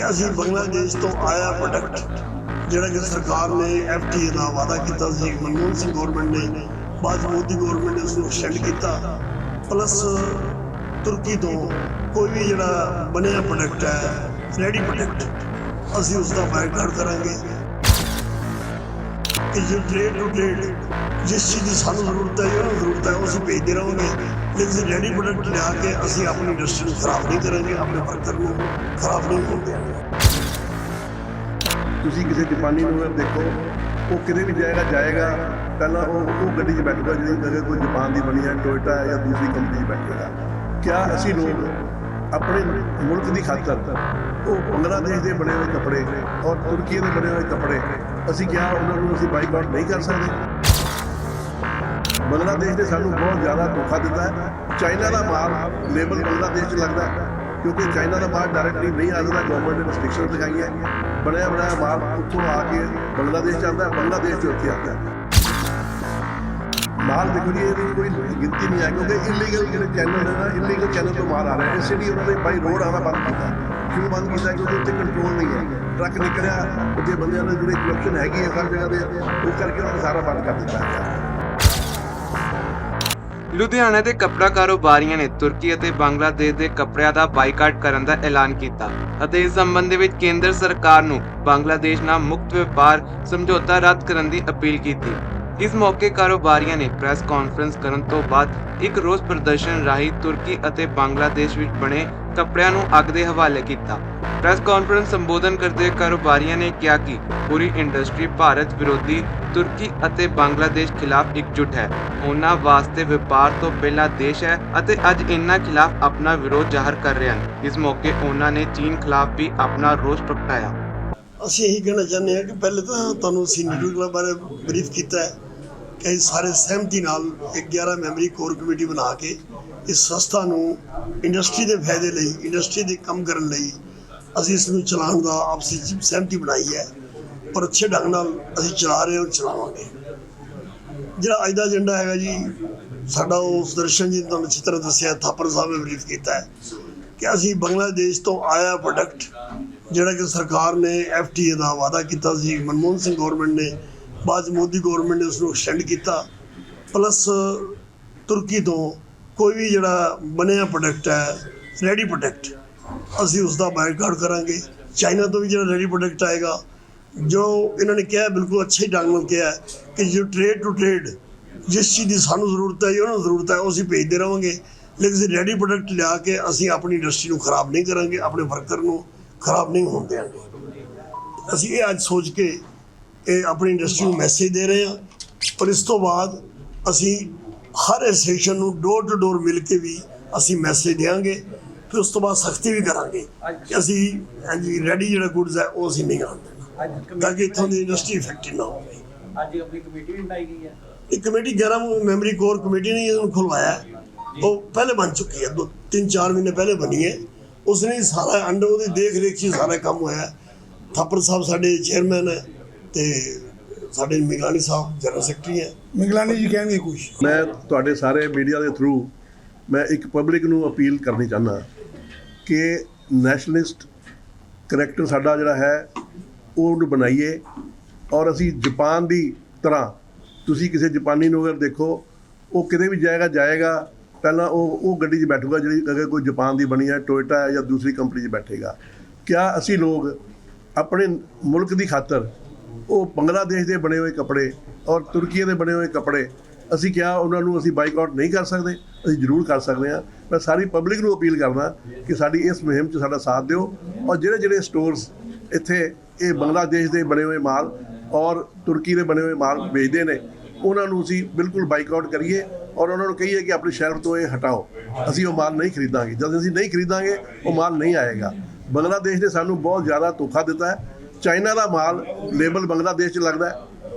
ਕਿ ਅਸੀਂ ਬੰਗਲਾਦੇਸ਼ ਤੋਂ ਆਇਆ ਪ੍ਰੋਡਕਟ ਜਿਹੜਾ ਕਿ ਸਰਕਾਰ ਨੇ ਐਫਟੀਏ ਦਾ ਵਾਅਦਾ ਕੀਤਾ ਸੀ, ਮਨਮੋਹਨ ਸਿੰਘ ਗਵਰਨਮੈਂਟ ਨੇ, ਬਾਅਦ ਮੋਦੀ ਗਵਰਨਮੈਂਟ ਨੇ ਉਸ ਨੂੰ ਐਕਸਟੈਂਡ ਕੀਤਾ। ਪਲੱਸ ਤੁਰਕੀ ਤੋਂ ਕੋਈ ਵੀ ਜਿਹੜਾ ਬਣਿਆ ਪ੍ਰੋਡਕਟ ਹੈ ਰੈਡੀ ਪ੍ਰੋਡਕਟ ਅਸੀਂ ਉਸ ਦਾ ਬਾਈਕਾਟ ਕਰਾਂਗੇ। ਕਿ ਜੋ ਟ੍ਰੇਡ ਟੂ ਟ੍ਰੇਡ ਜਿਸ ਚੀਜ਼ ਦੀ ਸਾਨੂੰ ਜ਼ਰੂਰਤ ਹੈ, ਉਹਨੂੰ ਜ਼ਰੂਰਤ ਹੈ ਉਹ ਅਸੀਂ ਭੇਜਦੇ ਰਹਾਂਗੇ। ਲੇਕਿਨ ਪ੍ਰੋਡਕਟ ਲਿਆ ਕੇ ਅਸੀਂ ਆਪਣੀ ਇੰਡਸਟਰੀ ਨੂੰ ਖਰਾਬ ਨਹੀਂ ਕਰਾਂਗੇ, ਆਪਣੇ ਵਰਕਰ ਨੂੰ ਖਰਾਬ ਨਹੀਂ ਹੋਣ ਦੇਵਾਂਗੇ ਤੁਸੀਂ ਕਿਸੇ ਜਪਾਨੀ ਨੂੰ ਦੇਖੋ, ਉਹ ਕਿਤੇ ਵੀ ਜਾਏਗਾ ਜਾਏਗਾ, ਪਹਿਲਾਂ ਉਹ ਉਹ ਗੱਡੀ 'ਚ ਬੈਠੂਗਾ ਜਿਹੜੀ ਅਗਰ ਕੋਈ ਜਪਾਨ ਦੀ ਬਣੀ ਹੈ ਟੋਇਟਾ ਜਾਂ ਦੂਸਰੀ ਕੰਪਨੀ 'ਚ ਬੈਠੇਗਾ। ਕਿਆ ਅਸੀਂ ਲੋਕ ਆਪਣੇ ਮੁਲਕ ਦੀ ਖਾਤਰ ਉਹ ਬੰਗਲਾਦੇਸ਼ ਦੇ ਬਣੇ ਹੋਏ ਕੱਪੜੇ ਔਰ ਤੁਰਕੀ ਦੇ ਬਣੇ ਹੋਏ ਕੱਪੜੇ ਅਸੀਂ ਕਿਹਾ ਉਹਨਾਂ ਨੂੰ ਅਸੀਂ ਬਾਈਕਾਟ ਨਹੀਂ ਕਰ ਸਕਦੇ? ਬੰਗਲਾਦੇਸ਼ ਨੇ ਸਾਨੂੰ ਬਹੁਤ ਜ਼ਿਆਦਾ ਧੋਖਾ ਦਿੱਤਾ ਹੈ। ਚਾਈਨਾ ਦਾ ਮਾਲ ਲੇਬਲ ਬੰਗਲਾਦੇਸ਼ 'ਚ ਲੱਗਦਾ ਹੈ, ਕਿਉਂਕਿ ਚਾਈਨਾ ਦਾ ਮਾਲ ਡਾਇਰੈਕਟਲੀ ਨਹੀਂ ਆ ਸਕਦਾ ਗਵਰਨਮੈਂਟ ਨੇ ਰਿਸਟ੍ਰਿਕਸ਼ਨ ਲਗਾਈਆਂ ਬਣਿਆ ਬਣਾਇਆ ਮਾਲ ਉੱਥੋਂ ਆ ਕੇ ਬੰਗਲਾਦੇਸ਼ 'ਚ ਆਉਂਦਾ ਹੈ, ਬੰਗਲਾਦੇਸ਼ 'ਚ ਉੱਥੇ ਆਉਂਦਾ ਹੈ। ਮਾਲ ਦੇਖੋ ਇਹਦੀ ਕੋਈ ਗਿਣਤੀ ਨਹੀਂ ਹੈ, ਕਿਉਂਕਿ ਇਲੀਗਲ ਜਿਹੜੇ ਚੈਨਲ ਨੇ ਨਾ ਇਲੀਗਲ ਚੈਨਲ ਤੋਂ ਮਾਲ ਆ ਰਿਹਾ ਇਸ ਲਈ ਉਹਨਾਂ ਨੇ ਬਾਈ ਰੋਡ ਆਉਣਾ ਬੰਦ ਕੀਤਾ, ਕਿਉਂ ਬੰਦ ਕੀਤਾ, ਕਿਉਂਕਿ ਉੱਤੇ ਕੰਟਰੋਲ ਨਹੀਂ ਹੈ। ਟਰੱਕ ਨਿਕਲਿਆ, ਉੱਥੇ ਬੰਦਿਆਂ ਦੇ ਜਿਹੜੇ ਕਰਪਸ਼ਨ ਹੈਗੀ ਹੈ ਹਰ ਜਗ੍ਹਾ ਤੇ, ਉਹ ਕਰਕੇ ਉਹਨਾਂ ਨੇ ਸਾਰਾ ਬੰਦ ਕਰ ਦਿੱਤਾ। ਹੈ ਲੁਧਿਆਣਾ ਦੇ ਕੱਪੜਾ ਕਾਰੋਬਾਰੀਆਂ ਨੇ ਤੁਰਕੀ ਅਤੇ ਬੰਗਲਾਦੇਸ਼ ਦੇ ਕੱਪੜਿਆਂ ਦਾ ਬਾਈਕਾਟ ਕਰਨ ਦਾ ਐਲਾਨ ਕੀਤਾ ਅਤੇ ਇਸ ਸੰਬੰਧ ਵਿੱਚ ਕੇਂਦਰ ਸਰਕਾਰ ਨੂੰ ਬੰਗਲਾਦੇਸ਼ ਨਾਲ ਮੁਕਤ ਵਪਾਰ ਸਮਝੌਤਾ ਰੱਦ ਕਰਨ ਦੀ ਅਪੀਲ ਕੀਤੀ। ਇਸ ਮੌਕੇ ਕਾਰੋਬਾਰੀਆਂ ਨੇ ਪ੍ਰੈਸ ਕਾਨਫਰੰਸ ਕਰਨ ਤੋਂ ਬਾਅਦ ਇੱਕ ਰੋਸ ਪ੍ਰਦਰਸ਼ਨ ਰਾਹੀਂ ਤੁਰਕੀ ਅਤੇ ਬੰਗਲਾਦੇਸ਼ ਵਿੱਚ ਬਣੇ ਕੱਪੜਿਆਂ ਨੂੰ ਅੱਗ ਦੇ ਹਵਾਲੇ ਕੀਤਾ। ਪ੍ਰੈਸ ਕਾਨਫਰੰਸ ਸੰਬੋਧਨ ਕਰਦੇ ਕਾਰੋਬਾਰੀਆਂ ਨੇ ਕਿਹਾ ਕਿ ਪੂਰੀ ਇੰਡਸਟਰੀ ਭਾਰਤ ਵਿਰੋਧੀ ਤੁਰਕੀ ਅਤੇ ਬੰਗਲਾਦੇਸ਼ ਖਿਲਾਫ ਇਕਜੁੱਟ ਹੈ। ਉਹਨਾਂ ਵਾਸਤੇ ਵਪਾਰ ਤੋਂ ਪਹਿਲਾ ਦੇਸ਼ ਹੈ ਅਤੇ ਅੱਜ ਇਹਨਾਂ ਖਿਲਾਫ ਆਪਣਾ ਵਿਰੋਧ ਜ਼ਾਹਰ ਕਰ ਰਹੇ ਹਨ। ਇਸ ਮੌਕੇ ਉਹਨਾਂ ਨੇ ਚੀਨ ਖਿਲਾਫ ਵੀ ਆਪਣਾ ਰੋਸ ਪ੍ਰਗਟਾਇਆ। ਅਸੀਂ ਇਹੀ ਕਹਿਣਾ ਚਾਹੁੰਦੇ ਹਾਂ ਕਿ ਪਹਿਲੇ ਤਾਂ ਤੁਹਾਨੂੰ ਅਸੀਂ ਕਲੱਬ ਬਾਰੇ ਬਰੀਫ ਕੀਤਾ ਹੈ ਕਿ ਸਾਰੇ ਸਹਿਮਤੀ ਨਾਲ ਇੱਕ 11 ਮੈਂਬਰੀ ਕੋਰ ਕਮੇਟੀ ਬਣਾ ਕੇ ਇਸ ਸੰਸਥਾ ਨੂੰ ਇੰਡਸਟਰੀ ਦੇ ਫਾਇਦੇ ਲਈ ਇੰਡਸਟਰੀ ਦੇ ਕੰਮ ਕਰਨ ਲਈ ਅਸੀਂ ਇਸ ਨੂੰ ਚਲਾਉਣ ਦਾ ਆਪਸੀ ਸਹਿਮਤੀ ਬਣਾਈ ਹੈ। ਪਰ ਅੱਛੇ ਢੰਗ ਨਾਲ ਅਸੀਂ ਚਲਾ ਰਹੇ ਹਾਂ ਔਰ ਚਲਾਵਾਂਗੇ। ਜਿਹੜਾ ਅੱਜ ਦਾ ਏਜੰਡਾ ਹੈਗਾ ਜੀ, ਸਾਡਾ ਉਹ ਸੁਦਰਸ਼ਨ ਜੀ ਨੇ ਤੁਹਾਨੂੰ ਅੱਛੀ ਤਰ੍ਹਾਂ ਦੱਸਿਆ, ਥਾਪਰ ਸਾਹਿਬ ਨੇ ਬਰੀਫ ਕੀਤਾ ਹੈ ਕਿ ਅਸੀਂ ਬੰਗਲਾਦੇਸ਼ ਤੋਂ ਆਇਆ ਪ੍ਰੋਡਕਟ ਜਿਹੜਾ ਕਿ ਸਰਕਾਰ ਨੇ ਐਫਟੀਏ ਦਾ ਵਾਅਦਾ ਕੀਤਾ ਸੀ, ਮਨਮੋਹਨ ਸਿੰਘ ਗਵਰਨਮੈਂਟ ਨੇ, ਬਾਅਦ 'ਚ ਮੋਦੀ ਗਵਰਨਮੈਂਟ ਨੇ ਉਸ ਨੂੰ ਐਕਸਟੈਂਡ ਕੀਤਾ। ਪਲੱਸ ਤੁਰਕੀ ਤੋਂ ਕੋਈ ਵੀ ਜਿਹੜਾ ਬਣਿਆ ਪ੍ਰੋਡਕਟ ਹੈ ਰੈਡੀ ਪ੍ਰੋਡਕਟ ਅਸੀਂ ਉਸ ਦਾ ਬਾਈਕਾਟ ਕਰਾਂਗੇ। ਚਾਈਨਾ ਤੋਂ ਵੀ ਜਿਹੜਾ ਰੈਡੀ ਪ੍ਰੋਡਕਟ ਆਏਗਾ, ਜੋ ਇਹਨਾਂ ਨੇ ਕਿਹਾ, ਬਿਲਕੁਲ ਅੱਛੇ ਢੰਗ ਨਾਲ ਕਿਹਾ ਕਿ ਜੋ ਟ੍ਰੇਡ ਟੂ ਟ੍ਰੇਡ ਜਿਸ ਚੀਜ਼ ਦੀ ਸਾਨੂੰ ਜ਼ਰੂਰਤ ਹੈ ਜੋ ਉਹਨਾਂ ਨੂੰ ਜ਼ਰੂਰਤ ਹੈ, ਉਹ ਅਸੀਂ ਭੇਜਦੇ ਰਹਾਂਗੇ। ਲੇਕਿਨ ਰੈਡੀ ਪ੍ਰੋਡਕਟ ਲਿਆ ਕੇ ਅਸੀਂ ਆਪਣੀ ਇੰਡਸਟਰੀ ਨੂੰ ਖਰਾਬ ਨਹੀਂ ਕਰਾਂਗੇ, ਆਪਣੇ ਵਰਕਰ ਨੂੰ ਖਰਾਬ ਨਹੀਂ ਹੋਣ ਦੇਵਾਂਗੇ ਅਸੀਂ ਇਹ ਅੱਜ ਸੋਚ ਕੇ ਇਹ ਆਪਣੀ ਇੰਡਸਟਰੀ ਨੂੰ ਮੈਸੇਜ ਦੇ ਰਹੇ ਹਾਂ। ਪਰ ਇਸ ਤੋਂ ਬਾਅਦ ਅਸੀਂ ਹਰ ਐਸੋਸੀਏਸ਼ਨ ਨੂੰ ਡੋਰ ਟੂ ਡੋਰ ਮਿਲ ਕੇ ਵੀ ਅਸੀਂ ਮੈਸੇਜ ਦੇਵਾਂਗੇ ਫਿਰ ਉਸ ਤੋਂ ਬਾਅਦ ਸਖਤੀ ਵੀ ਕਰਾਂਗੇ ਕਿ ਅਸੀਂ ਹਾਂਜੀ ਰੈਡੀ ਜਿਹੜਾ ਗੁੱਡਸ ਹੈ ਉਹ ਅਸੀਂ ਨਹੀਂ ਅੱਜ ਤਾਂ ਕਿ ਇੱਥੋਂ ਦੀ ਇੰਡਸਟਰੀ ਇਫੈਕਟਿਵ ਨਾ ਹੋਵੇ। ਅੱਜ ਆਪਣੀ ਕਮੇਟੀ ਵੀ ਬਣਾਈ ਗਈ ਹੈ। ਇਹ ਕਮੇਟੀ 11 ਮੈਂਬਰੀ ਕੋਰ ਕਮੇਟੀ ਨੇ ਇਹਨੂੰ ਖੁਲਵਾਇਆ। ਉਹ ਪਹਿਲੇ ਬਣ ਚੁੱਕੀ ਹੈ ਦੋ ਤਿੰਨ ਚਾਰ ਮਹੀਨੇ ਪਹਿਲੇ ਬਣੀ ਹੈ। ਉਸਨੇ ਸਾਰਾ ਅੰਡਰ ਉਹਦੀ ਦੇਖ ਰੇਖ 'ਚ ਸਾਰਾ ਕੰਮ ਹੋਇਆ। ਥਾਪਰ ਸਾਹਿਬ ਸਾਡੇ ਚੇਅਰਮੈਨ ਹੈ ਤੇ ਸਾਡੇ ਮਿਗਾਨੀ ਸਾਹਿਬ ਜਨਰਲ ਸੈਕਟਰੀ ਹੈ। ਮਿਗਲਾਨੀ ਜੀ ਕਹਿਣਗੇ ਕੁਝ ਮੈਂ ਤੁਹਾਡੇ ਸਾਰੇ ਮੀਡੀਆ ਦੇ ਥਰੂ ਮੈਂ ਇੱਕ ਪਬਲਿਕ ਨੂੰ ਅਪੀਲ ਕਰਨੀ ਚਾਹੁੰਦਾ ਕਿ ਨੈਸ਼ਨਲਿਸਟ ਕਰੈਕਟਰ ਸਾਡਾ ਜਿਹੜਾ ਹੈ ਉਹ ਉਹਨੂੰ ਬਣਾਈਏ ਔਰ ਅਸੀਂ ਜਾਪਾਨ ਦੀ ਤਰ੍ਹਾਂ ਤੁਸੀਂ ਕਿਸੇ ਜਾਪਾਨੀ ਨੂੰ ਅਗਰ ਦੇਖੋ ਉਹ ਕਿਤੇ ਵੀ ਜਾਏਗਾ ਜਾਏਗਾ ਪਹਿਲਾਂ ਉਹ ਉਹ ਗੱਡੀ 'ਚ ਬੈਠੂਗਾ ਜਿਹੜੀ ਅਗਰ ਕੋਈ ਜਾਪਾਨ ਦੀ ਬਣੀ ਹੈ ਟੋਇਟਾ ਹੈ ਜਾਂ ਦੂਸਰੀ ਕੰਪਨੀ 'ਚ ਬੈਠੇਗਾ। ਕਿਆ ਅਸੀਂ ਲੋਕ ਆਪਣੇ ਮੁਲਕ ਦੀ ਖਾਤਰ ਉਹ ਬੰਗਲਾਦੇਸ਼ ਦੇ ਬਣੇ ਹੋਏ ਕੱਪੜੇ ਔਰ ਤੁਰਕੀ ਦੇ ਬਣੇ ਹੋਏ ਕੱਪੜੇ, ਅਸੀਂ ਕਿਹਾ ਉਹਨਾਂ ਨੂੰ ਅਸੀਂ ਬਾਈਕਾਟ ਨਹੀਂ ਕਰ ਸਕਦੇ, ਅਸੀਂ ਜ਼ਰੂਰ ਕਰ ਸਕਦੇ ਹਾਂ। ਮੈਂ ਸਾਰੀ ਪਬਲਿਕ ਨੂੰ ਅਪੀਲ ਕਰਦਾ ਕਿ ਸਾਡੀ ਇਸ ਮੁਹਿੰਮ 'ਚ ਸਾਡਾ ਸਾਥ ਦਿਓ ਔਰ ਜਿਹੜੇ ਜਿਹੜੇ ਸਟੋਰਸ ਇੱਥੇ ਇਹ ਬੰਗਲਾਦੇਸ਼ ਦੇ ਬਣੇ ਹੋਏ ਮਾਲ ਔਰ ਤੁਰਕੀ ਦੇ ਬਣੇ ਹੋਏ ਮਾਲ ਵੇਚਦੇ ਨੇ, ਉਹਨਾਂ ਨੂੰ ਅਸੀਂ ਬਿਲਕੁਲ ਬਾਈਕਾਟ ਕਰੀਏ ਔਰ ਉਹਨਾਂ ਨੂੰ ਕਹੀਏ ਕਿ ਆਪਣੀ ਸ਼ਹਿਰ ਤੋਂ ਇਹ ਹਟਾਓ। ਅਸੀਂ ਉਹ ਮਾਲ ਨਹੀਂ ਖਰੀਦਾਂਗੇ। ਜਦ ਅਸੀਂ ਨਹੀਂ ਖਰੀਦਾਂਗੇ, ਉਹ ਮਾਲ ਨਹੀਂ ਆਏਗਾ। ਬੰਗਲਾਦੇਸ਼ ਨੇ ਸਾਨੂੰ ਬਹੁਤ ਜ਼ਿਆਦਾ ਧੋਖਾ ਦਿੱਤਾ ਹੈ। ਚਾਈਨਾ ਦਾ ਮਾਲ ਲੇਬਲ ਬੰਗਲਾਦੇਸ਼ 'ਚ ਲੱਗਦਾ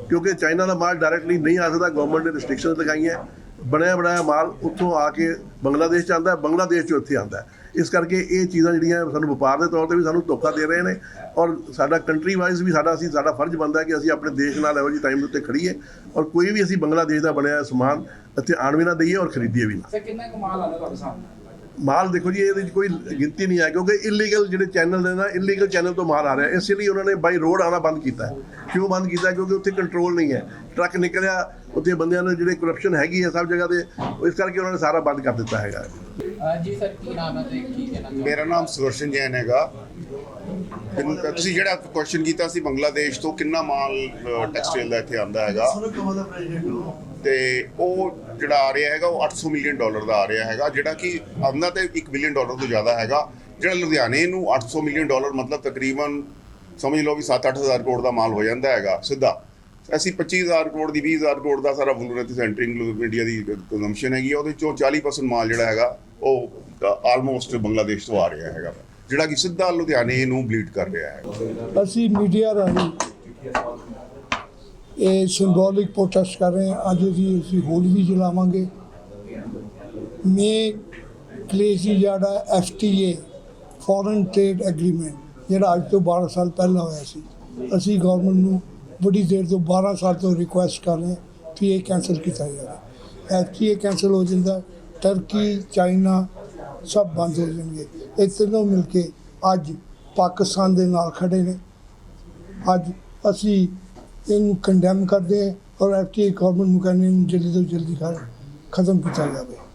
ਕਿਉਂਕਿ ਚਾਈਨਾ ਦਾ ਮਾਲ ਡਾਇਰੈਕਟਲੀ ਨਹੀਂ ਆ ਸਕਦਾ ਗਵਰਨਮੈਂਟ ਨੇ ਰਿਸਟ੍ਰਿਕਸ਼ਨ ਲਗਾਈਆਂ ਬਣਿਆ ਬਣਾਇਆ ਮਾਲ ਉੱਥੋਂ ਆ ਕੇ ਬੰਗਲਾਦੇਸ਼ 'ਚ ਆਉਂਦਾ ਬੰਗਲਾਦੇਸ਼ 'ਚੋਂ ਇੱਥੇ ਆਉਂਦਾ ਇਸ ਕਰਕੇ ਇਹ ਚੀਜ਼ਾਂ ਜਿਹੜੀਆਂ ਸਾਨੂੰ ਵਪਾਰ ਦੇ ਤੌਰ ਤੇ ਵੀ ਸਾਨੂੰ ਧੋਖਾ ਦੇ ਰਹੇ ਨੇ ਔਰ ਸਾਡਾ ਕੰਟਰੀ ਵਾਈਜ਼ ਵੀ ਸਾਡਾ ਅਸੀਂ, ਸਾਡਾ ਫਰਜ਼ ਬਣਦਾ ਹੈ ਕਿ ਅਸੀਂ ਆਪਣੇ ਦੇਸ਼ ਨਾਲ ਇਹੋ ਜਿਹੀ ਟਾਈਮ ਦੇ ਉੱਤੇ ਖੜੀਏ ਔਰ ਕੋਈ ਵੀ ਅਸੀਂ ਬੰਗਲਾਦੇਸ਼ ਦਾ ਬਣਿਆ ਹੋਇਆ ਸਮਾਨ ਇੱਥੇ ਆਣ ਵੀ ਨਾ ਦਈਏ ਔਰ ਖਰੀਦੀਏ ਵੀ ਨਾ। ਸਰ, ਕਿੰਨਾ ਕਮਾਲ ਆਉਂਦਾ ਤੁਹਾਡੇ ਸਾਹਮਣੇ? ਮਾਲ ਦੇਖੋ ਜੀ ਇਹਦੇ ਵਿੱਚ ਕੋਈ ਗਿਣਤੀ ਨਹੀਂ ਹੈ ਕਿਉਂਕਿ ਇਲੀਗਲ ਜਿਹੜੇ ਚੈਨਲ ਨੇ ਨਾ ਇਲੀਗਲ ਚੈਨਲ ਤੋਂ ਮਾਲ ਆ ਰਿਹਾ ਇਸ ਲਈ ਉਹਨਾਂ ਨੇ ਬਾਈ ਰੋਡ ਆਣਾ ਬੰਦ ਕੀਤਾ ਹੈ। ਕਿਉਂ ਬੰਦ ਕੀਤਾ? ਕਿਉਂਕਿ ਉੱਥੇ ਕੰਟਰੋਲ ਨਹੀਂ ਹੈ। ਟਰੱਕ ਨਿਕਲਿਆ ਉੱਥੇ ਬੰਦਿਆਂ ਨੇ ਜਿਹੜੇ ਕਰਪਸ਼ਨ ਹੈਗੀ ਹੈ ਸਭ ਜਗ੍ਹਾ ਤੇ ਇਸ ਕਰਕੇ ਉਹਨਾਂ ਨੇ ਸਾਰਾ ਬੰਦ ਕਰ ਦਿੱਤਾ ਹੈਗਾ। ਜੀ ਸਰ ਕੀ ਨਾਮ ਹੈ ਤੇ ਕੀ ਕਹਿਣਾ ਚਾਹੋਗੇ? ਮੇਰਾ ਨਾਮ ਸੁਦਰਸ਼ਨ ਜੈਨ ਹੈਗਾ। ਤੁਸੀਂ ਜਿਹੜਾ ਕੁਐਸਚਨ ਕੀਤਾ ਸੀ ਬੰਗਲਾਦੇਸ਼ ਤੋਂ ਕਿੰਨਾ ਮਾਲ ਟੈਕਸਟਾਈਲ ਦਾ ਇੱਥੇ ਆਂਦਾ ਹੈਗਾ? ਸੁਣੋ ਤੇ ਉਹ ਜਿਹੜਾ ਆ ਰਿਹਾ ਹੈਗਾ ਉਹ 800 ਮਿਲੀਅਨ ਡਾਲਰ ਦਾ ਆ ਰਿਹਾ ਹੈਗਾ ਜਿਹੜਾ ਕਿ ਆਉਂਦਾ ਤੇ 1 ਬਿਲੀਅਨ ਡਾਲਰ ਤੋਂ ਜ਼ਿਆਦਾ ਹੈਗਾ। ਜਿਹੜਾ ਲੁਧਿਆਣੇ ਨੂੰ 800 ਮਿਲੀਅਨ ਡਾਲਰ ਮਤਲਬ ਤਕਰੀਬਨ ਸਮਝ ਲਓ ਵੀ 7-8000 ਕਰੋੜ ਦਾ ਮਾਲ ਹੋ ਜਾਂਦਾ ਹੈਗਾ ਸਿੱਧਾ। ਅਸੀਂ 25000 ਕਰੋੜ ਦੀ 20000 ਕਰੋੜ ਦਾ ਸਾਰਾ ਵੂਲਰਤ ਸੈਂਟਰਿੰਗ ਇੰਡੀਆ ਦੀ ਕੰਜ਼ੰਪਸ਼ਨ ਹੈਗੀ ਆ, ਉਹਦੇ ਚੋਂ 40% ਮਾਲ ਜਿਹੜਾ ਹੈਗਾ ਉਹ ਆਲਮੋਸਟ ਬੰਗਲਾਦੇਸ਼ ਤੋਂ ਆ ਰਿਹਾ ਹੈਗਾ। ਜਿਹੜਾ ਕਿ ਸਿੱਧਾ ਲੁਧਿਆਣੇ ਨੂੰ ਬਲੀਡ ਕਰ ਰਿਹਾ ਹੈ ਅਸੀਂ ਮੀਡੀਆ ਰਾਹੀਂ ਇਹ ਸਿੰਬੋਲਿਕ ਪ੍ਰੋਟੈਸਟ ਕਰ ਰਹੇ ਹਾਂ। ਅੱਜ ਅਸੀਂ ਅਸੀਂ ਹੋਲੀ ਵੀ ਜਲਾਵਾਂਗੇ। ਮੇ ਕਲੇਸੀ ਜਿਹੜਾ ਐਫਟੀਏ ਫੋਰਨ ਟ੍ਰੇਡ ਐਗਰੀਮੈਂਟ ਜਿਹੜਾ ਅੱਜ ਤੋਂ 12 ਸਾਲ ਪਹਿਲਾਂ ਹੋਇਆ ਸੀ। ਅਸੀਂ ਗਵਰਨਮੈਂਟ ਨੂੰ ਬੜੀ ਦੇਰ ਤੋਂ 12 ਸਾਲ ਤੋਂ ਰਿਕੁਐਸਟ ਕਰ ਰਹੇ ਹਾਂ ਕਿ ਇਹ ਕੈਂਸਲ ਕੀਤਾ ਜਾਵੇ। ਐਫਟੀਏ ਕੈਂਸਲ ਹੋ ਜਾਂਦਾ ਟਰਕੀ ਚਾਈਨਾ ਸਭ ਬੰਦ ਹੋ ਜਾਣਗੇ। ਇਹ ਤਿੰਨੋਂ ਮਿਲ ਕੇ ਅੱਜ ਪਾਕਿਸਤਾਨ ਦੇ ਨਾਲ ਖੜੇ ਨੇ। ਅੱਜ ਅਸੀਂ ਇਹਨੂੰ ਕੰਡੈਮ ਕਰਦੇ ਹਾਂ ਔਰ ਐਫਟੀਏ ਗਵਰਨਮੈਂਟ ਨੂੰ ਜਲਦੀ ਤੋਂ ਜਲਦੀ ਕਰ ਖਤਮ ਕੀਤਾ ਜਾਵੇ।